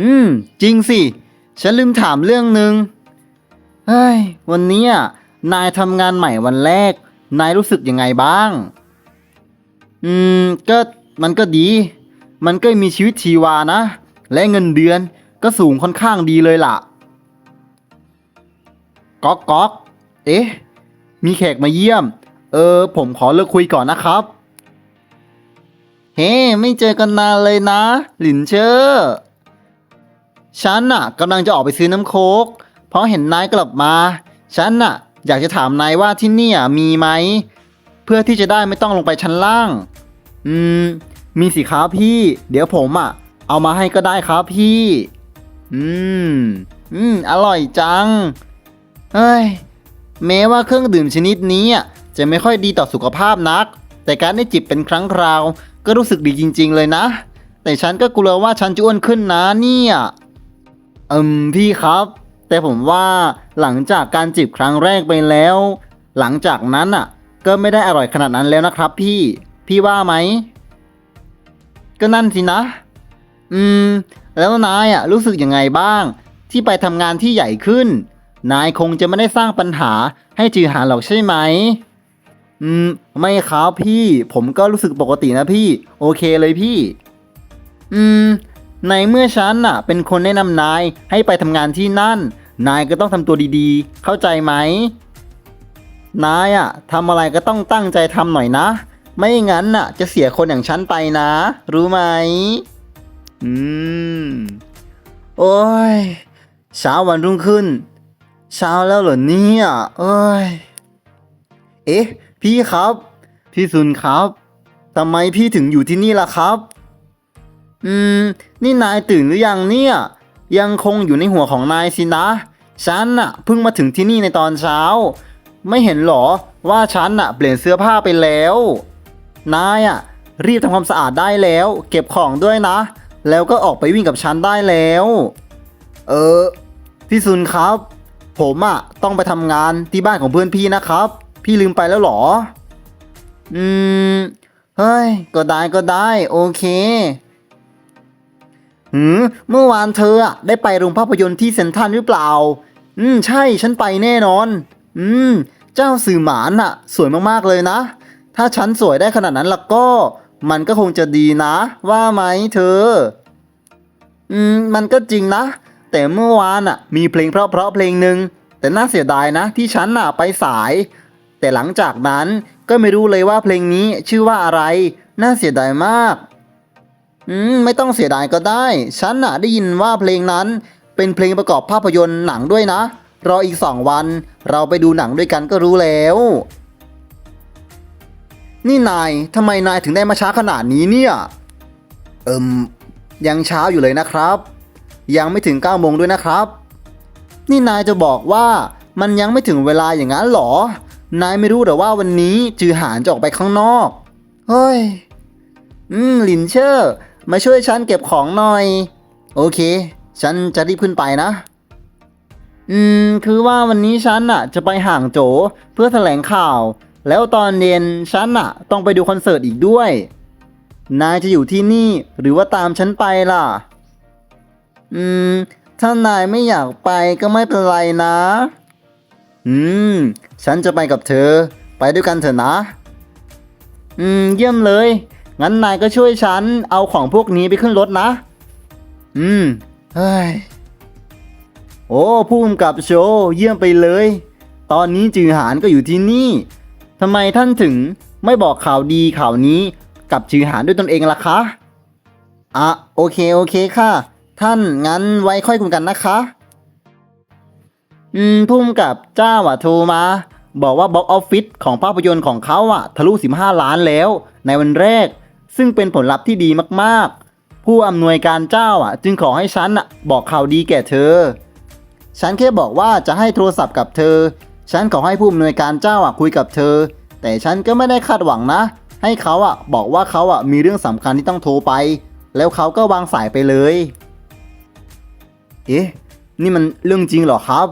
อืม จริงสิ ฉันลืมถามเรื่องหนึ่งเฮ้ย วันนี้นายทำงานใหม่วันแรก นายรู้สึกยังไงบ้าง อืม ก็มันก็ดี มันก็มีชีวิตชีวานะ และเงินเดือนก็สูงค่อนข้างดีเลยล่ะ ก๊อกก๊อกเอ๊ะ มีแขกมาเยี่ยม เออ ผมขอเลิกคุยก่อนนะครับ เฮ้ ไม่เจอกันนานเลยนะ หลินเชอร์ ฉันน่ะกำลังจะออกไปซื้อน้ำโค้กเพราะเห็นนายกลับมา ฉันน่ะ อยากจะถามนายว่าที่เนี่ยมีไหม เพื่อที่จะได้ไม่ต้องลงไปชั้นล่าง อืม มีสิครับพี่ เดี๋ยวผมอะ เอามาให้ก็ได้ครับพี่ อืม อืม อร่อยจัง เฮ้ย แม้ว่าเครื่องดื่มชนิดนี้อะจะไม่ค่อยดีต่อสุขภาพนัก แต่การได้จิบเป็นครั้งคราว ก็รู้สึกดีจริง ๆ เลยนะ แต่ฉันก็กลัวว่าฉันจะอ้วนขึ้นนะเนี่ย อืมพี่ครับ แต่ผมว่าหลังจากการจิบครั้งแรกไปแล้ว หลังจากนั้นอะ ก็ไม่ได้อร่อยขนาดนั้นแล้วนะครับ พี่พี่ว่าไหมก็นั่นสินะ อืม แล้วนายอะรู้สึกยังไงบ้าง ที่ไปทำงานที่ใหญ่ขึ้น นายคงจะไม่ได้สร้างปัญหาให้จือหาหรอกใช่ไหม อืม ไม่ครับพี่ ผมก็รู้สึกปกตินะพี่ โอเคเลยพี่ อืม ในเมื่อฉันน่ะ เป็นคนแนะนำนายให้ไปทำงานที่นั่น นายก็ต้องทำตัวดีๆ เข้าใจไหม นายอะทำอะไรก็ต้องตั้งใจทำหน่อยนะ ไม่งั้นน่ะ จะเสียคนอย่างฉันไปนะ รู้ไหม อืม โอ้ยเช้าวันรุ่งขึ้น เช้าแล้วเหรอเนี่ยเอ้ย เอ๊ะ พี่ครับ พี่ซุนครับทำไมพี่ถึงอยู่ที่นี่ล่ะครับ อืม นี่นายตื่นหรือยังเนี่ย ยังคงอยู่ในหัวของนายสินะ ฉันน่ะเพิ่งมาถึงที่นี่ในตอนเช้า ไม่เห็นหรอว่าฉันน่ะเปลี่ยนเสื้อผ้าไปแล้ว นายอะรีบทำความสะอาดได้แล้ว เก็บของด้วยนะ แล้วก็ออกไปวิ่งกับฉันได้แล้ว เออ พี่ซุนครับ ผมอะต้องไปทำงานที่บ้านของเพื่อนพี่นะครับ พี่ลืมไปแล้วหรอ อืม เฮ้ย ก็ได้ก็ได้ โอเค หืมเมื่อวานเธออะได้ไปโรงภาพยนตร์ที่เซ็นทรัลหรือเปล่า อืม ใช่ฉันไปแน่นอน อืม เจ้าสื่อหมานอะสวยมากๆเลยนะ ถ้าฉันสวยได้ขนาดนั้นล่ะก็ มันก็คงจะดีนะ ว่าไหมเธอ อืม มันก็จริงนะ แต่เมื่อวานอะมีเพลงเพราะๆเพลงหนึ่งแต่น่าเสียดายนะ ที่ฉันอะไปสาย แต่หลังจากนั้นก็ไม่รู้เลยว่าเพลงนี้ชื่อว่าอะไร น่าเสียดายมาก อืมไม่ต้องเสียดายก็ได้ ฉันน่ะได้ยินว่าเพลงนั้น เป็นเพลงประกอบภาพยนตร์หนังด้วยนะ รออีกสองวัน เราไปดูหนังด้วยกันก็รู้แล้ว นี่นายทำไมนายถึงได้มาช้าขนาดนี้เนี่ย เอิมยังเช้าอยู่เลยนะครับ ยังไม่ถึง9โมงด้วยนะครับ นี่นายจะบอกว่ามันยังไม่ถึงเวลาอย่างนั้นหรอ นายไม่รู้หรอว่าวันนี้จือหานจะออกไปข้างนอก เฮ้ย อืมลินเชอร์ มาช่วยฉันเก็บของหน่อย โอเค ฉันจะรีบขึ้นไปนะ อืม คือว่าวันนี้ฉันน่ะจะไปห่างโจเพื่อแถลงข่าว แล้วตอนเย็นฉันน่ะต้องไปดูคอนเสิร์ตอีกด้วย นายจะอยู่ที่นี่หรือว่าตามฉันไปล่ะ อืม ถ้านายไม่อยากไปก็ไม่เป็นไรนะ อืม ฉันจะไปกับเธอ ไปด้วยกันเถอะนะ อืม เยี่ยมเลย งั้นนายก็ช่วยฉันเอาของพวกนี้ไปขึ้นรถนะ อืม เฮ้ย โอ้ผู้กำกับโชเยี่ยมไปเลย ตอนนี้จือหานก็อยู่ที่นี่ทำไมท่านถึงไม่บอกข่าวดีข่าวนี้กับจือหานด้วยตนเองล่ะคะอะโอเคโอเคค่ะ ท่านงั้นไว้ค่อยคุยกันนะคะ อืมพุ่มกับเจ้าอะโทรมา บอกว่าบ็อกออฟฟิศของภาพยนตร์ของเขาอะ ทะลุ 15 ล้านแล้ว ในวันแรก ซึ่งเป็นผลลัพธ์ที่ดีมากๆ ผู้อำนวยการเจ้าอะ จึงขอให้ฉันอะบอกข่าวดีแก่เธอ ฉันแค่บอกว่าจะให้โทรศัพท์กับเธอ ฉันขอให้ผู้อำนวยการเจ้าอะคุยกับเธอ แต่ฉันก็ไม่ได้คาดหวังนะ ให้เขาอะบอกว่าเขาอะมีเรื่องสำคัญที่ต้องโทรไป แล้วเขาก็วางสายไปเลย เอ๊ะ นี่มันเรื่องจริงเหรอครับ